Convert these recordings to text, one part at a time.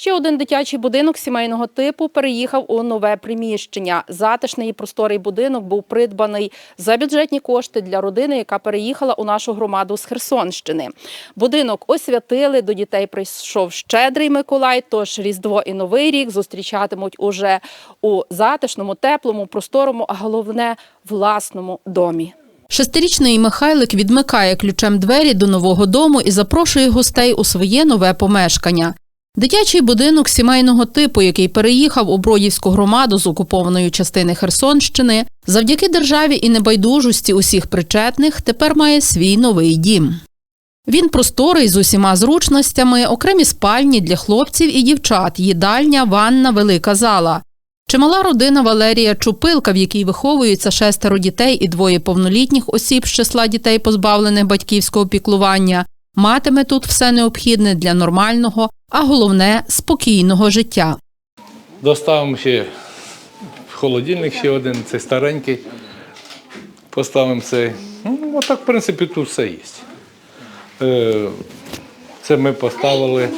Ще один дитячий будинок сімейного типу переїхав у нове приміщення. Затишний і просторий будинок був придбаний за бюджетні кошти для родини, яка переїхала у нашу громаду з Херсонщини. Будинок освятили, до дітей прийшов щедрий Миколай, тож Різдво і Новий рік зустрічатимуть уже у затишному, теплому, просторому, а головне власному домі. Шестирічний Михайлик відмикає ключем двері до нового дому і запрошує гостей у своє нове помешкання. Дитячий будинок сімейного типу, який переїхав у Бродівську громаду з окупованої частини Херсонщини, завдяки державі і небайдужості усіх причетних, тепер має свій новий дім. Він просторий з усіма зручностями, окремі спальні для хлопців і дівчат, їдальня, ванна, велика зала. Чимала родина Валерія Чупилка, в якій виховуються шестеро дітей і двоє повнолітніх осіб з числа дітей, позбавлених батьківського піклування, матиме тут все необхідне для нормального, а головне спокійного життя. Доставимо ще холодильник ще один, цей старенький. Поставимо цей. Ну, отак, в принципі, тут все є. Е, Це ми поставили.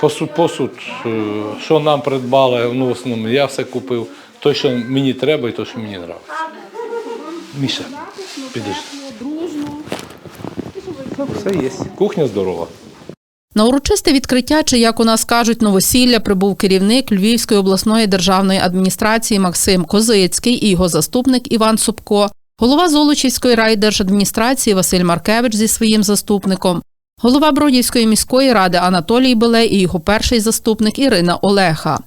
Посуд, посуд, е, що нам придбали, ну, в основному я все купив. То, що мені треба, і то, що мені подобається. Міша, підійди. Ну, Все є. Кухня здорова. На урочисте відкриття, чи як у нас кажуть, новосілля прибув керівник Львівської обласної державної адміністрації Максим Козицький і його заступник Іван Супко, голова Золочівської райдержадміністрації Василь Маркевич зі своїм заступником, голова Бродівської міської ради Анатолій Белей і його перший заступник Ірина Олеха.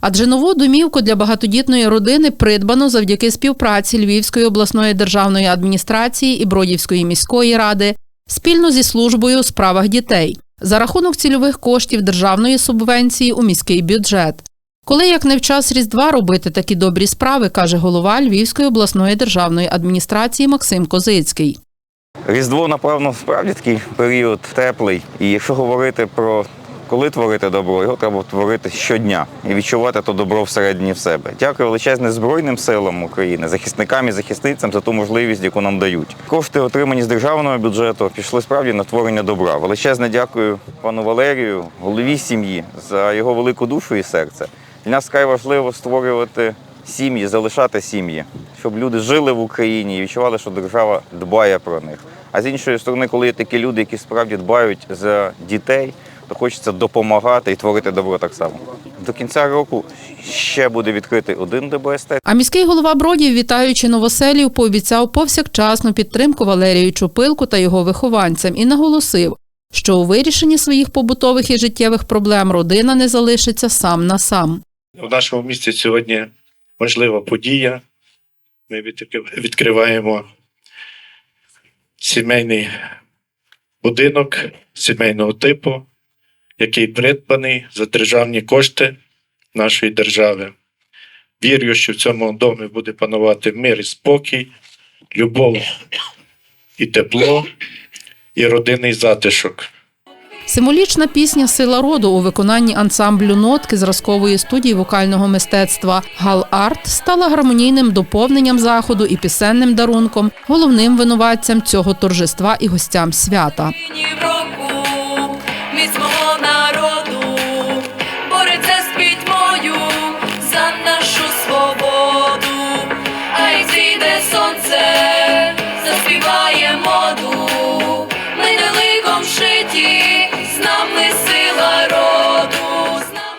Адже нову домівку для багатодітної родини придбано завдяки співпраці Львівської обласної державної адміністрації і Бродівської міської ради спільно зі службою у справах дітей за рахунок цільових коштів державної субвенції у міський бюджет. Коли як не в час Різдва робити такі добрі справи, каже голова Львівської обласної державної адміністрації Максим Козицький. Різдво, напевно, справді такий період теплий. І якщо говорити про коли творити добро, його треба творити щодня і відчувати то добро всередині в себе. Дякую величезне Збройним силам України, захисникам і захисницям за ту можливість, яку нам дають. Кошти, отримані з державного бюджету, пішли справді на творення добра. Величезне дякую пану Валерію, голові сім'ї, за його велику душу і серце. Для нас вкрай важливо створювати сім'ї, залишати сім'ї, щоб люди жили в Україні і відчували, що держава дбає про них. А з іншої сторони, коли є такі люди, які справді дбають за дітей, то хочеться допомагати і творити добро так само. До кінця року ще буде відкритий один ДБСТ. А міський голова Бродів, вітаючи новоселів, пообіцяв повсякчасну підтримку Валерію Чупилку та його вихованцям і наголосив, що у вирішенні своїх побутових і життєвих проблем родина не залишиться сам на сам. В нашому місті сьогодні важлива подія. Ми відкриваємо сімейний будинок сімейного типу, який придбаний за державні кошти нашої держави. Вірю, що в цьому домі буде панувати мир і спокій, любов і тепло, і родинний затишок. Символічна пісня Сила роду у виконанні ансамблю нотки зразкової студії вокального мистецтва Гал Арт стала гармонійним доповненням заходу і пісенним дарунком, головним винуватцям цього торжества і гостям свята.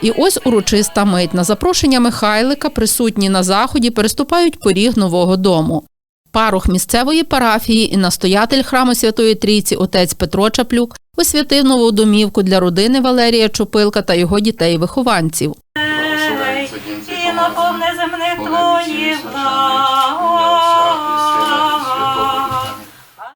І ось урочиста мить. На запрошення Михайлика присутні на заході переступають поріг нового дому. Парух місцевої парафії і настоятель храму Святої Трійці отець Петро Чаплюк освятив нову домівку для родини Валерія Чупилка та його дітей-вихованців.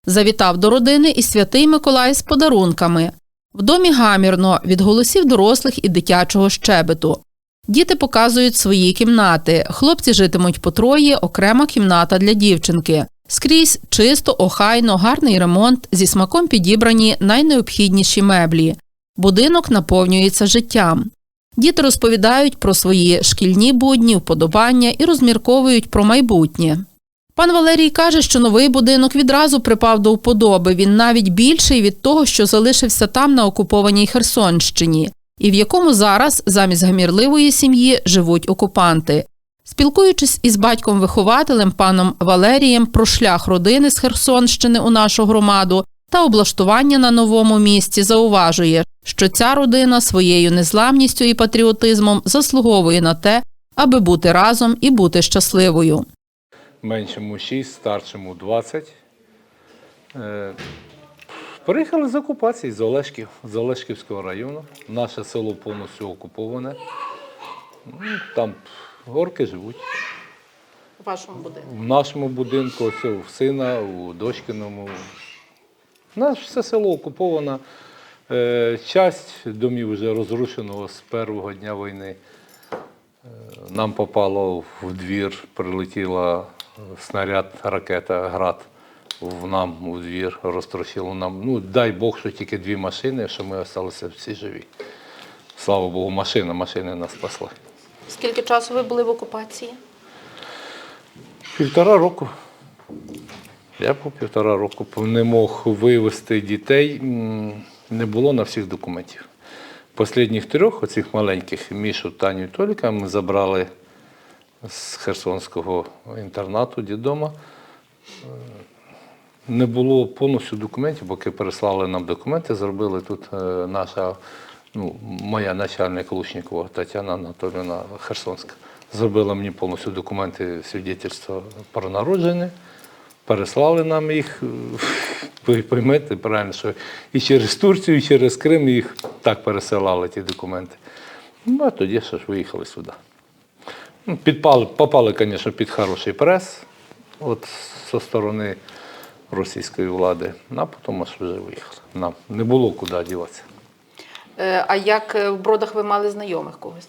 Завітав до родини і святий Миколай з подарунками. В домі гамірно від голосів дорослих і дитячого щебету. Діти показують свої кімнати. Хлопці житимуть по троє, окрема кімната для дівчинки. Скрізь чисто, охайно, гарний ремонт, зі смаком підібрані найнеобхідніші меблі. Будинок наповнюється життям. Діти розповідають про свої шкільні будні, вподобання і розмірковують про майбутнє. Пан Валерій каже, що новий будинок відразу припав до вподоби. Він навіть більший від того, що залишився там на окупованій Херсонщині. і в якому зараз замість гамірливої сім'ї живуть окупанти. Спілкуючись із батьком-вихователем паном Валерієм про шлях родини з Херсонщини у нашу громаду та облаштування на новому місці, зауважує, що ця родина своєю незламністю і патріотизмом заслуговує на те, аби бути разом і бути щасливою. Меншому 6, старшому 20. Е, Приїхали з окупації з Олешків, з Олешківського району. Наше село повністю окуповане. Ну, Там горки живуть. У вашому будинку. В нашому будинку, ось у сина, у дочкиному. Наше все село окуповано. Е, Часть домів вже розрушено з першого дня війни. Е, Нам попало в двір, прилетіла снаряд, ракета, град в нам у двір, розтрощило нам. Ну, дай Бог, що тільки дві машини, що ми залишилися всі живі. Слава Богу, машина, машини нас спасли. Скільки часу ви були в окупації? Півтора року. Я по півтора року не мог вивезти дітей, не було на всіх документів. Послідніх трьох, оцих маленьких, Мішу, Таню і Толіка, ми забрали з Херсонського інтернату дідома. Е, Не було повністю документів, поки переслали нам документи, зробили тут е, наша, ну, моя начальник Лучникова Тетяна Анатолійовна Херсонська. Зробила мені повністю документи свідчительства про народження, переслали нам їх, ви поймете правильно, що і через Турцію, і через Крим їх так пересилали ті документи. Ну, а тоді що ж виїхали сюди. Ну, Підпали, попали, звісно, під хороший прес от зі сторони російської влади, а потім аж вже виїхали. Нам не було куди діватися. Е, А як е, в бродах ви мали знайомих когось?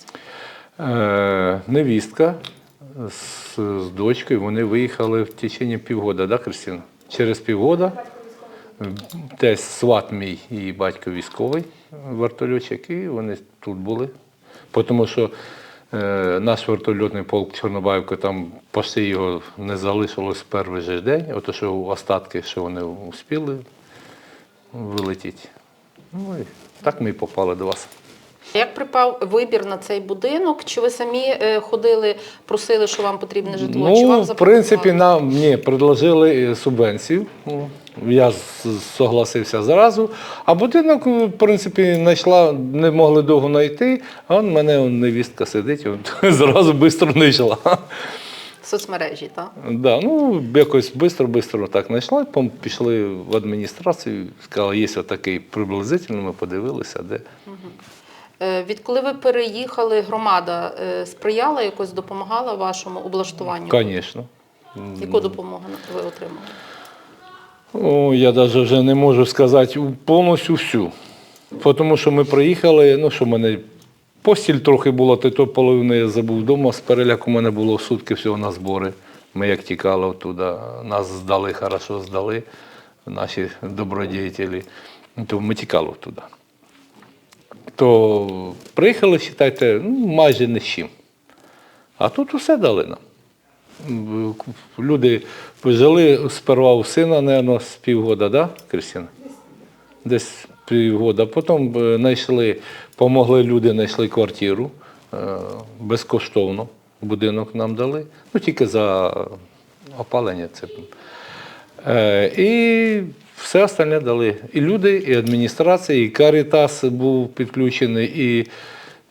Е, невістка з, з дочкою, вони виїхали в течение півгода, да, Кристина? Через півгода десь сват мій і батько військовий вертольотчик, і вони тут були. Тому що наш вертольотний полк Чорнобаївка, там почти його не залишилось в перший же день, ото що остатки, що вони успіли вилетіти. Ну і так ми і попали до вас. Як припав вибір на цей будинок? Чи ви самі е, ходили, просили, що вам потрібне житло? чи вам Ну, в принципі, нам ні, предложили е, субвенцію. Ну, Я согласився зразу. А будинок, в принципі, знайшла, не могли довго знайти, а он мене невістка сидить, от, зразу швидко знайшла. соцмережі, так? Да, ну, якось швидко-швидко так знайшла, пішли в адміністрацію, сказали, є отакий приблизительно, ми подивилися, де. Е, Відколи ви переїхали, громада е, сприяла якось допомагала вашому облаштуванню? Звісно. Яку допомогу ви отримали? О, я навіть вже не можу сказати повністю всю. Тому що ми приїхали, ну що в мене постіль трохи була, то, то половину я забув вдома. З переляку у мене було сутки всього на збори. Ми як тікали оттуда, нас здали, хорошо здали, наші добродіятелі. То ми тікали оттуда. То приїхали, вважайте, ну, майже не з чим. А тут усе дали нам. Люди жили сперва у сина, мабуть, з півгода, да, Кристина? Десь півгода. Потім е, знайшли, помогли люди, знайшли квартиру е, безкоштовно. Будинок нам дали. Ну, тільки за опалення. Це. Е, І все остальне дали. І люди, і адміністрація, і Карітас був підключений, і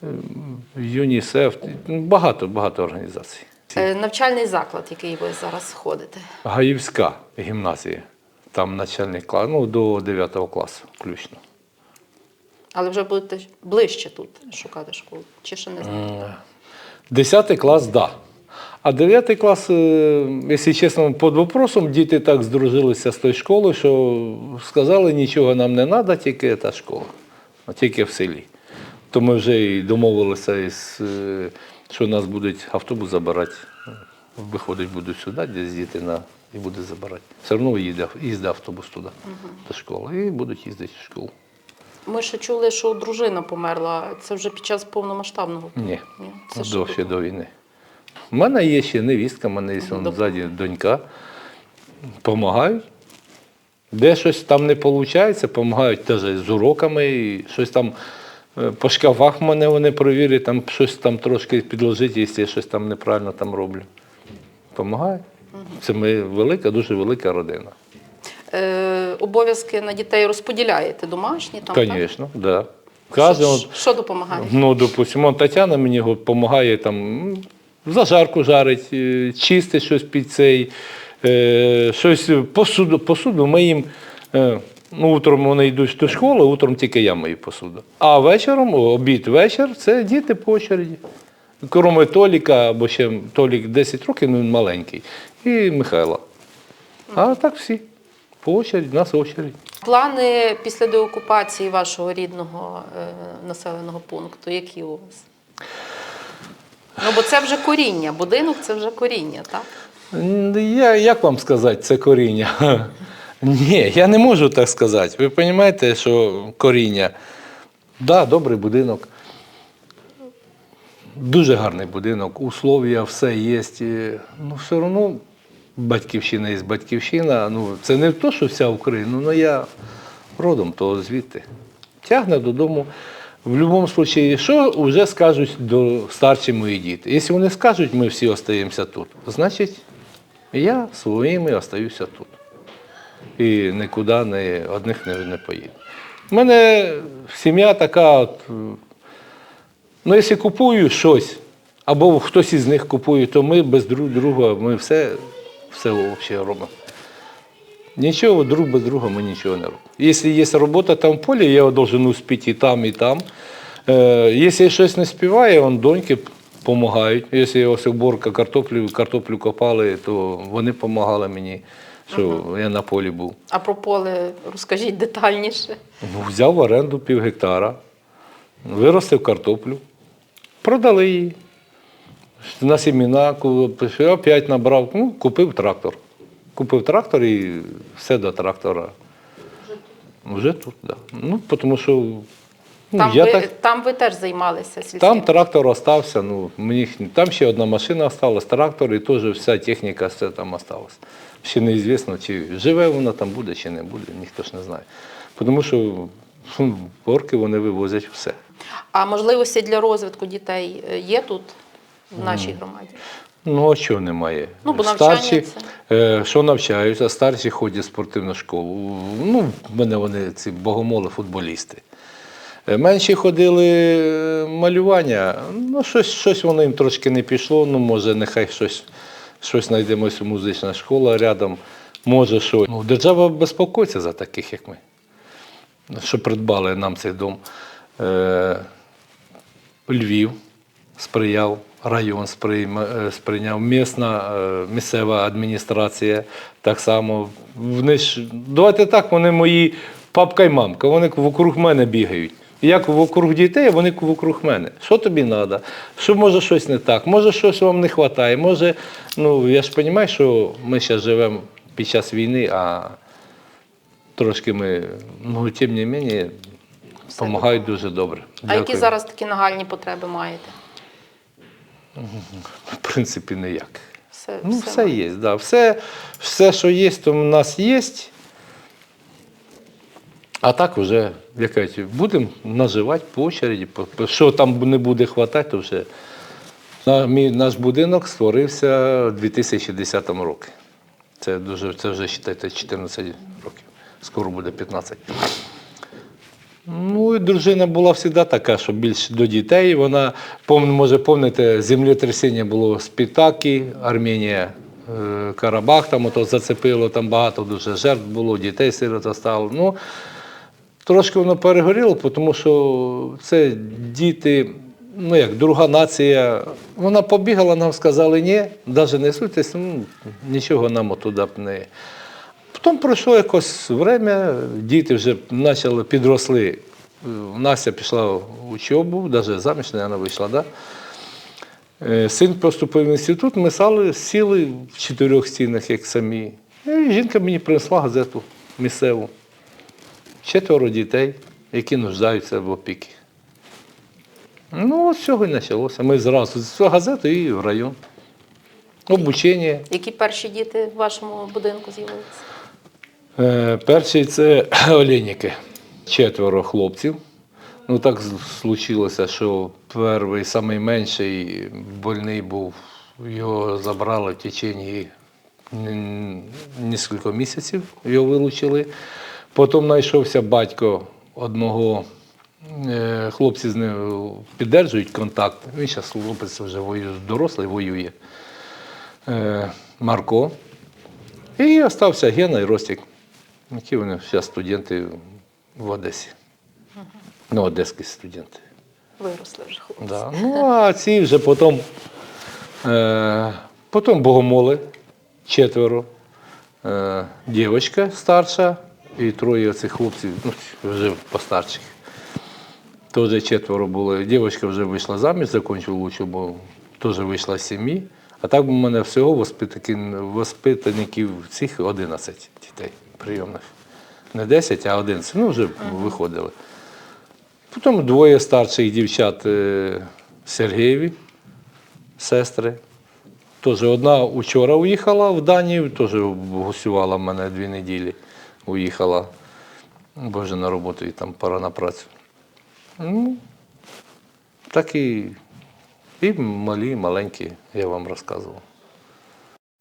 е, ЮНІСЕФ. Багато, багато організацій. Е, Навчальний заклад, який ви зараз ходите. Гаївська гімназія. Там начальний клас, ну, до 9 класу включно. Але вже будете ближче тут шукати школу. Чи ще не знаєте? 10 клас, так. Да. А 9 клас, е, якщо чесно, під вопросом, діти так здружилися з тою школою, що сказали, нічого нам не треба, тільки та школа, а тільки в селі. То ми вже і домовилися, із, е, що нас будуть автобус забирати. Виходить, будуть сюди, десь діти на, і буде забирати. Все одно їде, їздить автобус туди, до школи, і будуть їздити в школу. Ми ще чули, що дружина померла. Це вже під час повномасштабного Ні, Це до, ще до війни. У мене є ще невістка, в мене є вон ззаді донька. Помагають. Де щось там не виходить, допомагають теж з уроками, і щось там Е, По шкафах мене вони провірять, там щось там трошки підложити, якщо я щось там неправильно там роблю. Помагає. Це ми велика, дуже велика родина. Е, обов'язки на дітей розподіляєте домашні там? Звісно, так. Да. Кожен, Що, що допомагає? Ну, допустимо, Тетяна мені допомагає там зажарку жарить, е, чистить щось під цей, е, щось посуду, посуду ми е, Ну, утром вони йдуть до школи, утром тільки я мою посуду. А вечором, обід вечір, це діти по очереді. Кроме Толіка, або ще Толік 10 років, ну він маленький, і Михайла. А так всі. По очереді, нас очередь. Плани після деокупації вашого рідного населеного пункту, які у вас? Ну, бо це вже коріння, будинок це вже коріння, так? Я, як вам сказати, це коріння? Ні, я не можу так сказати. Ви розумієте, що коріння. Так, да, добрий будинок. Дуже гарний будинок, условия, все є. Ну, все одно батьківщина є батьківщина. Ну, це не то, що вся Україна, ну я родом того звідти. Тягне додому. В будь-якому випадку, що вже скажуть до старші мої діти? Якщо вони скажуть, ми всі остаємося тут, значить я своїми остаюся тут. І нікуди не, одних не, не поїду. У мене сім'я така, от, ну, якщо купую щось, або хтось із них купує, то ми без друг друга, ми все, все взагалі робимо. Нічого друг без друга ми нічого не робимо. Якщо є робота там в полі, я должен успіти і там, і там. Е, якщо я щось не співаю, он доньки допомагають. Якщо ось уборка картоплю, картоплю копали, то вони допомагали мені, що я на полі був. А про поле розкажіть детальніше. Ну, взяв в оренду пів гектара, виростив картоплю, продали її. На семіна, ку- опять набрав, ну, купив трактор. Купив трактор і все до трактора. Вже тут, так. Да. Ну, тому що ну, Там, я ви, так, там ви теж займалися сільським. там трактор остався, ну, мені, там ще одна машина осталась, трактор, і теж вся техніка все там осталась. Ще неізвісно, чи живе вона там буде, чи не буде, ніхто ж не знає. Тому що ну, орки вони вивозять все. А можливості для розвитку дітей е, є тут, в нашій громаді? Ну, а чого немає? Ну, бо старші, е, що навчаються, старші ходять в спортивну школу. Ну, в мене вони ці богомоли, футболісти. Е, Менші ходили е, малювання, ну, щось, щось воно їм трошки не пішло, ну, може, нехай щось, щось знайдемо, ось музична школа рядом, може, що. Ну, держава безпокоїться за таких, як ми, що придбали нам цей дом. Е, Львів сприяв, район е, сприйняв, місна, е, місцева адміністрація так само. Вони ж, давайте так, вони мої папка і мамка, вони вокруг мене бігають. Як вокруг дітей, вони вокруг мене. Що тобі треба? Що може щось не так? Може щось вам не вистачає? Може, ну я ж розумію, що ми зараз живемо під час війни, а трошки ми, ну, тим не менше, допомагають дуже добре. А які зараз такі нагальні потреби маєте? В принципі, ніяк. Все, Ну, все, маєте. є, да. все, все, що є, то в нас є. А так вже, як кажуть, будемо наживати по очереді. Що там не буде хватати, то вже. Наш будинок створився у 2010 році. Це, дуже, це вже вважайте, 14 років. Скоро буде 15. Ну, і дружина була завжди така, що більш до дітей. Вона, може, пам'ятаєте, землетрясіння було з Пітаки, Арменія, е, Карабах, там ото зацепило, там багато дуже жертв було, дітей сирот стало. Ну, трошки воно перегоріло, тому що це діти, ну як друга нація. Вона побігала, нам сказали, ні, навіть не суйтесь, ну, нічого нам отуди б не. Потім пройшло якось время, діти вже почали підросли. Е, Настя пішла в учобу, навіть заміж, вона вийшла. Да? Е, Син поступив в інститут, ми сали, сіли в чотирьох стінах, як самі. І жінка мені принесла газету місцеву. Четверо дітей, які нуждаються в опіки. Ну, от цього і почалося. Ми зразу з цього газету і в район. Обучення. Які перші діти в вашому будинку з'явилися? Е, Перший це Олєніки. Четверо хлопців. Ну так случилося, що перший, самий менший больний був, його забрали в течение кілька місяців, його вилучили. Потім знайшовся батько одного, е, хлопці з ним підтримують контакт. Він зараз хлопець вже воює, дорослий воює. Е, Марко. І остався Гена і Ростик, які вони зараз студенти в Одесі. Ну, одеські студенти. Виросли вже хлопці. Да. Ну, а ці вже потім, е, потім богомоли, четверо, е, дівчинка старша і троє цих хлопців, ну, вже постарших. Теж четверо було. Дівчинка вже вийшла заміж, закінчила учебу, теж вийшла з сім'ї. А так у мене всього воспитаників цих 11 дітей прийомних. Не 10, а 11. Ну, вже виходили. Потім двоє старших дівчат е, Сергієві, сестри. Теж одна вчора уїхала в Данію, теж гостювала в мене дві неділі. Уїхала. Бо вже на роботу і там пора на працю. Ну, так і, і малі, маленькі, я вам розказував.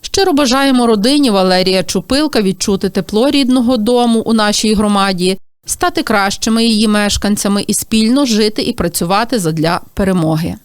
Щиро бажаємо родині Валерія Чупилка відчути тепло рідного дому у нашій громаді, стати кращими її мешканцями і спільно жити і працювати задля перемоги.